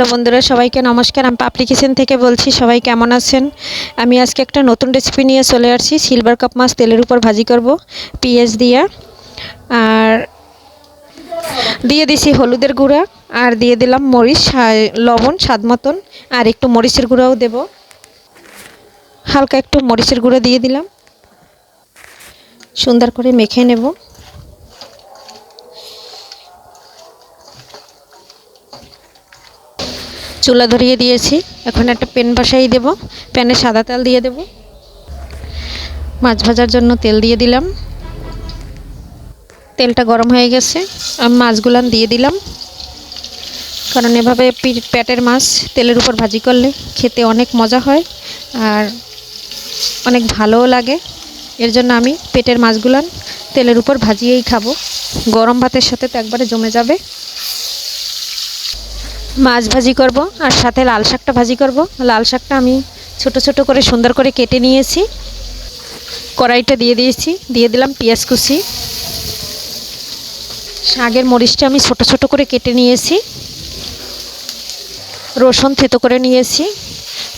Hello বন্ধুরা, সবাইকে নমস্কার। আমি পাপড়ি কিচেন থেকে বলছি, সবাই কেমন আছেন? আমি আজকে একটা নতুন রেসিপি নিয়ে চলে আসছি সিলভার কাপ মাছ তেলের উপর ভাজি করব, পেঁয়াজ দিয়ে। আর দিয়ে দিছি হলুদের গুঁড়া, আর দিয়ে দিলাম মরিচ লবণ, স্বাদ মতন, আর একটু মরিচের গুঁড়াও দেব। হালকা একটু মরিচের গুঁড়ো দিয়ে দিলাম। সুন্দর করে মেখে নেব। চুলা ধরিয়ে দিয়েছি। এখন একটা পেন বসাই দেব। প্যানে সাদা তেল দিয়ে দেব। মাছ ভাজার জন্য তেল দিয়ে দিলাম। তেলটা গরম হয়ে গেছে। আমি মাছগুলান দিয়ে দিলাম। কারণ এভাবে পেটের মাছ তেলের উপর ভাজি করলে খেতে অনেক মজা হয় আর অনেক ভালোও লাগে। এর জন্য আমি পেটের মাছগুলান তেলের উপর ভাজিয়েই খাব। গরম ভাতের সাথে তো একবারে জমে যাবে। মাছ ভাজি করব আর সাথে লাল শাকটা ভাজি করব। লাল শাকটা আমি ছোট ছোট করে সুন্দর করে কেটে নিয়েছি। কড়াইটা দিয়ে দিয়েছি। দিয়ে দিলাম পেঁয়াজ কুচি। শাকের মরিচটা আমি ছোট ছোট করে কেটে নিয়েছি। রসুন থেতো করে নিয়েছি।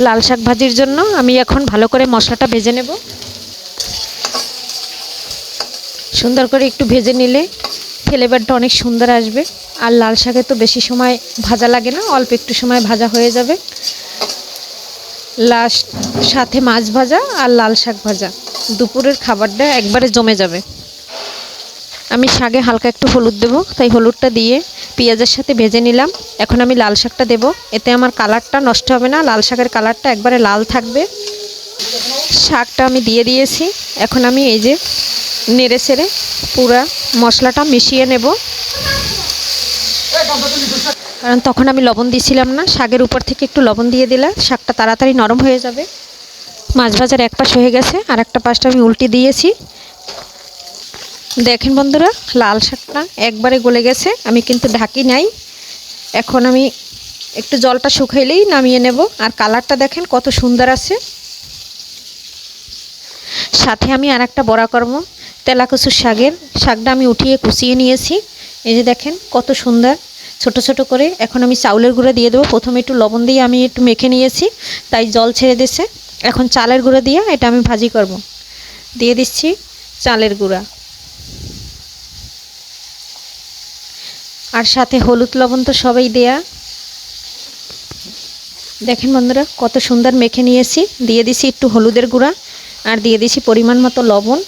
লাল শাক ভাজির জন্য আমি এখন ভালো করে মশলাটা ভেজে নেব। সুন্দর করে একটু ভেজে নিলে ফ্লেভারটা অনেক সুন্দর আসবে। আর লাল শাকে তো বেশি সময় ভাজা লাগে না, অল্প একটু সময় ভাজা হয়ে যাবে। লাস্ট সাথে মাছ ভাজা আর লাল শাক ভাজা। দুপুরের খাবারটা একবারে জমে যাবে। আমি শাকে হালকা একটু হলুদ দেবো, তাই হলুদটা দিয়ে পেঁয়াজের সাথে ভেজে নিলাম। এখন আমি লাল শাকটা দেবো। এতে আমার কালারটা নষ্ট হবে না, লাল শাকের কালারটা একবারে লাল থাকবে। শাকটা আমি দিয়ে দিয়েছি। এখন আমি এই যে নেড়ে সেড়ে পুরা মশলাটা মিশিয়ে নেব। কারণ তখন আমি লবণ দিয়েছিলাম না, শাকের উপর থেকে একটু লবণ দিয়ে দিলে শাকটা তাড়াতাড়ি নরম হয়ে যাবে। মাছ ভাজার এক পাশ হয়ে গেছে, আর একটা পাশটা আমি উল্টে দিয়েছি। দেখেন বন্ধুরা, লাল শাকটা একবারে গলে গেছে, আমি কিন্তু ঢাকি নাই। এখন আমি একটু জলটা শুকাইলেই নামিয়ে নেব, আর কালারটা দেখেন কত সুন্দর আছে। সাথে আমি আর একটা বড়া করব। তেলাকচুর শাকের শাকটা আমি উঠিয়ে কুচিয়ে নিয়েছি। এই যে দেখেন, কত সুন্দর। ছোট ছোট করে এখন আমি চাউলের গুঁড়ো দিয়ে দেবো। প্রথমে একটু লবণ দিয়ে আমি একটু মেখে নিয়েছি, তাই জল ছেড়ে দিয়েছে। এখন চালের গুঁড়ো দিয়ে এটা আমি ভাজি করব। দিয়ে দিচ্ছি চালের গুঁড়া। আর সাথে হলুদ লবণ তো সবাই দেয়া। দেখেন বন্ধুরা, কত সুন্দর মেখে নিয়েছি। দিয়ে দিছি একটু হলুদের গুঁড়া, আর দিয়ে দিছি পরিমাণ মতো লবণ।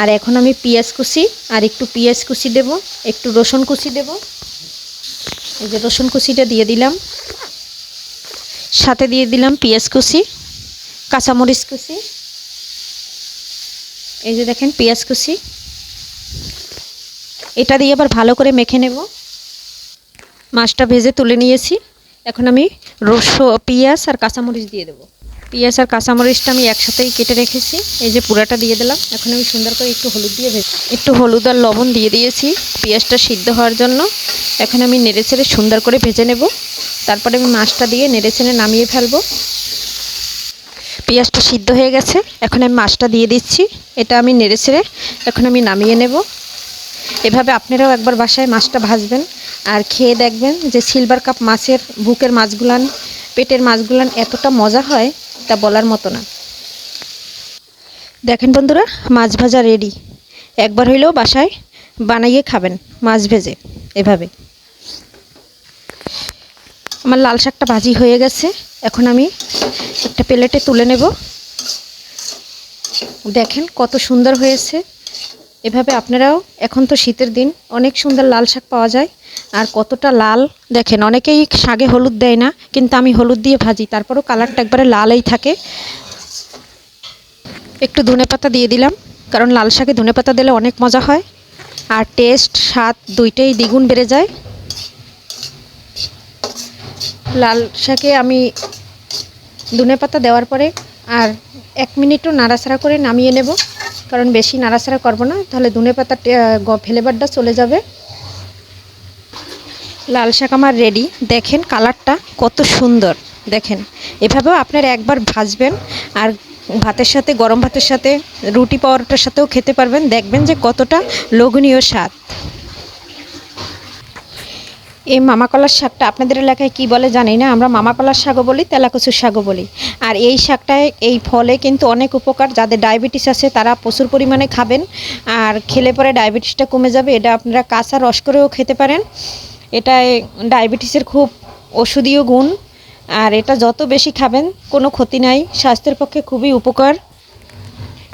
আর এখন আমি পেঁয়াজ কুচি আর একটু পেঁয়াজ কুচি দেব, একটু রসুন কুচি দেব। এই যে রসুন কুচিটা দিয়ে দিলাম। সাথে দিয়ে দিলাম পেঁয়াজ কুচি, কাঁচামরিচ কুচি। এই যে দেখেন পেঁয়াজ কুচি। এটা দিয়ে আবার ভালো করে মেখে নেব। মাছটা ভেজে তুলে নিয়েছি। এখন আমি রস পেঁয়াজ আর কাঁচামরিচ দিয়ে দেবো। পেঁয়াজ আর কাঁচামরিচটা আমি একসাথেই কেটে রেখেছি। এই যে পুরাটা দিয়ে দিলাম। এখন আমি সুন্দর করে একটু হলুদ দিয়ে ভেজে একটু হলুদ আর লবণ দিয়ে দিয়েছি পেঁয়াজটা সিদ্ধ হওয়ার জন্য। এখন আমি নেড়ে ছেড়ে সুন্দর করে ভেজে নেব। তারপরে আমি মাছটা দিয়ে নেড়ে ছেড়ে নামিয়ে ফেলব। পেঁয়াজটা সিদ্ধ হয়ে গেছে। এখন আমি মাছটা দিয়ে দিচ্ছি। এটা আমি নেড়ে ছেড়ে এখন আমি নামিয়ে নেব। এভাবে আপনারাও একবার বাসায় মাছটা ভাজবেন। আর খেয়ে দেখবেন যে সিলভার কাপ মাছের, বুকের মাছগুলান, পেটের মাছগুলান এতটা মজা হয় তা বলার মতো না। দেখেন বন্ধুরা, মাছ ভাজা রেডি একবার হইলেও বাসায় বানাইয়ে খাবেন মাছ ভেজে, এভাবে। আমার লাল শাকটা ভাজি হয়ে গেছে, এখন আমি একটা প্লেটে তুলে নেব। দেখেন কত সুন্দর হয়েছে। এভাবে আপনারাও, এখন তো শীতের দিন, অনেক সুন্দর লাল শাক পাওয়া যায়। আর কতটা লাল, দেখেন, অনেকেই শাকে হলুদ দেয় না, কিন্তু আমি হলুদ দিয়ে ভাজি, তারপরও কালারটা একবারে লালই থাকে। একটু ধনে পাতা দিয়ে দিলাম, কারণ লাল শাকে ধনে পাতা দিলে অনেক মজা হয়। আর টেস্ট, স্বাদ দুইটাই দ্বিগুণ বেড়ে যায়। লাল শাকে আমি ধনে পাতা দেওয়ার পরে আর এক মিনিটও নাড়াচাড়া করে নামিয়ে নেব। কারণ বেশি নাড়াচাড়া করব না, তাহলে ধনে পাতার ফ্লেভারটা চলে যাবে। লাল শাক আমার রেডি দেখেন কালারটা কত সুন্দর। দেখেন, এভাবেও আপনারা একবার ভাজবেন আর ভাতের সাথে, গরম ভাতের সাথে, রুটি পরোটার সাথেও খেতে পারবেন। দেখবেন যে কতটা লোভনীয় স্বাদ। এই মামা কলার শাকটা আপনাদের এলাকায় কি বলে জানি না, আমরা মামা কলার শাকও বলি, তেলাকচুর শাকও বলি। আর এই শাকটায় এই ফলে কিন্তু অনেক উপকার। যাদের ডায়াবেটিস আছে, তারা প্রচুর পরিমাণে খাবেন। আর খেলে পরে ডায়াবেটিসটা কমে যাবে, এটা আপনারা কাঁচা রস করেও খেতে পারেন। এটায় ডায়াবেটিসের খুব ওষুধীয় গুণ। আর এটা যত বেশি খাবেন, কোনো ক্ষতি নাই। স্বাস্থ্যের পক্ষে খুবই উপকার।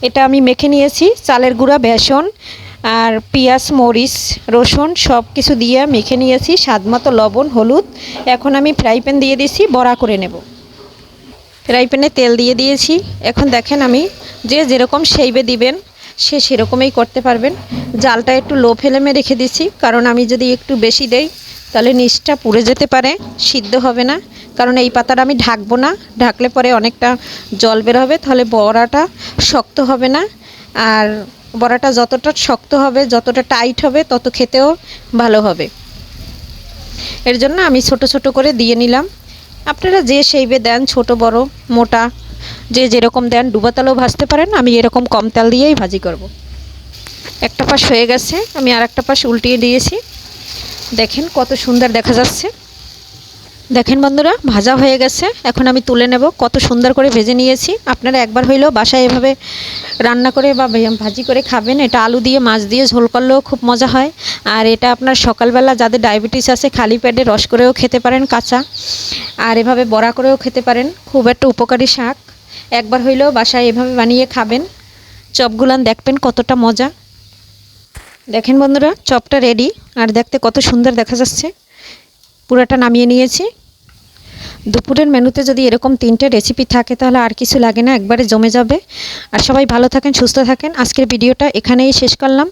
এটা আমি মেখে নিয়েছি, চালের গুঁড়া, বেসন আর পেঁয়াজ, মরিচ, রসুন সব কিছু দিয়ে মেখে নিয়েছি। স্বাদ মতো লবণ, হলুদ। এখন আমি ফ্রাই প্যান দিয়ে দিয়েছি, বড়া করে নেব। ফ্রাই প্যানে তেল দিয়ে দিয়েছি। এখন দেখেন আমি যে যেরকম সেইবে দিবেন, সে সেরকমই করতে পারবেন। জালটা একটু লো ফ্লেমে রেখে দিছি কারণ আমি যদি একটু বেশি দেই, তাহলে নিচটা পুড়ে যেতে পারে, সিদ্ধ হবে না। কারণ এই পাতাটা আমি ঢাকবো না, ঢাকলে পরে অনেকটা জল বের হবে, তাহলে বড়াটা শক্ত হবে না। আর বড়াটা যতটা শক্ত হবে, যতটা টাইট হবে, তত খেতেও ভালো হবে। এর জন্য আমি ছোট ছোট করে দিয়ে নিলাম। আপনারা যে সেইবে দেন, ছোট, বড়, মোটা, যে যেরকম দেন, ডুবা ভাজতে পারেন, আমি এরকম কম তেল দিয়েই ভাজি করব। একটা পাশ হয়ে গেছে, আমি আর একটা পাশ উল্টিয়ে দিয়েছি। দেখেন কত সুন্দর দেখা যাচ্ছে। দেখেন বন্ধুরা, ভাজা হয়ে গেছে। এখন আমি তুলে নেব, কত সুন্দর করে ভেজে নিয়েছি। আপনারা একবার হইলেও বাসায় এভাবে রান্না করে বা ভাজি করে খাবেন। এটা আলু দিয়ে, মাছ দিয়ে ঝোল করলেও খুব মজা হয়। আর এটা আপনার সকালবেলা যাদের ডায়াবেটিস আছে, খালি পেটে রস করেও খেতে পারেন কাঁচা। আর এভাবে বড়া করেও খেতে পারেন। খুব একটা উপকারী শাক। একবার হইলেও বাসায় এভাবে বানিয়ে খাবেন। চপগুলান দেখবেন কতটা মজা। দেখেন বন্ধুরা, চপটা রেডি আর দেখতে কত সুন্দর দেখা যাচ্ছে। পুরোটা নামিয়ে নিয়েছি। দুপুরের মেনুতে যদি এরকম তিনটে রেসিপি থাকে, তাহলে আর কিছু লাগে না, একবারে জমে যাবে। আর সবাই ভালো থাকেন, সুস্থ থাকেন। আজকের ভিডিওটা এখানেই শেষ করলাম।